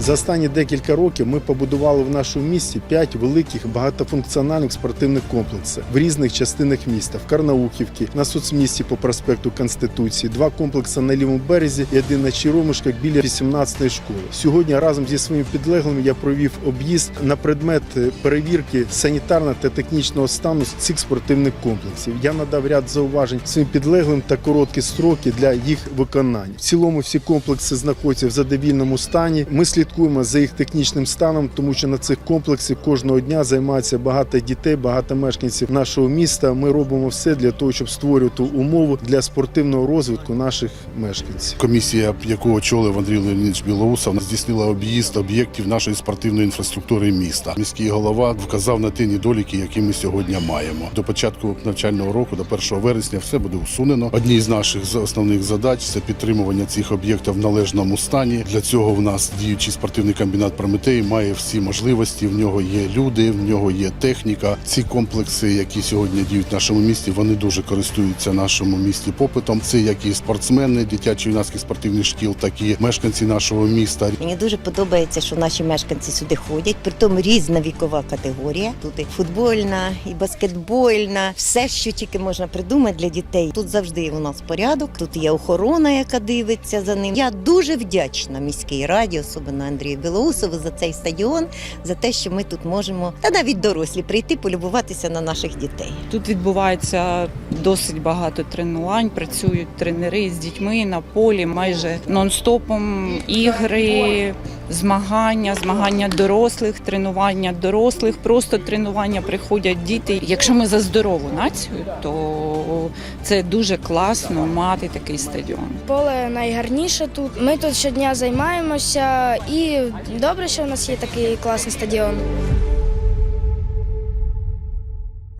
За останні декілька років ми побудували в нашому місті п'ять великих багатофункціональних спортивних комплексів в різних частинах міста: в Карнаухівці, на соцмісті по проспекту Конституції, два комплекси на лівому березі і один на Черемушках біля 18-ї школи. Сьогодні разом зі своїми підлеглими я провів об'їзд на предмет перевірки санітарного та технічного стану цих спортивних комплексів. Я надав ряд зауважень своїм підлеглим та короткі строки для їх виконання. В цілому всі комплекси знаходяться в задовільному стані. Ми слідкуємо за їх технічним станом, тому що на цих комплексах кожного дня займається багато дітей, багато мешканців нашого міста. Ми робимо все для того, щоб створювати умови для спортивного розвитку наших мешканців. Комісія, яку очолив Андрій Леонідович Білоусов, здійснила об'їзд об'єктів нашої спортивної інфраструктури міста. Міський голова вказав на ті недоліки, які ми сьогодні маємо. До початку навчального року, до 1 вересня, все буде усунено. Одні з наших основних задач це підтримування цих об'єктів в належному стані. Для цього в нас діючий спортивний комбінат Прометей має всі можливості. В нього є люди, в нього є техніка. Ці комплекси, які сьогодні діють в нашому місті, вони дуже користуються нашому місті попитом. Це як і спортсмени, дитячо-юнацьких спортивних шкіл, так і мешканці нашого міста. Мені дуже подобається, що наші мешканці сюди ходять. Притом різна вікова категорія. Тут і футбольна, і баскетбольна, все, що тільки можна придумати для дітей. Тут завжди у нас порядок. Тут є охорона, яка дивиться за ним. Я дуже вдячна міській раді, особливо Андрію Білоусову, за цей стадіон, за те, що ми тут можемо, та навіть дорослі прийти полюбуватися на наших дітей. Тут відбувається досить багато тренувань. Працюють тренери з дітьми на полі майже нон-стопом ігри, змагання, змагання дорослих, тренування дорослих, просто тренування приходять діти. Якщо ми за здорову націю, то це дуже класно мати такий стадіон. Поле найгарніше тут. Ми тут щодня займаємося, і добре, що у нас є такий класний стадіон.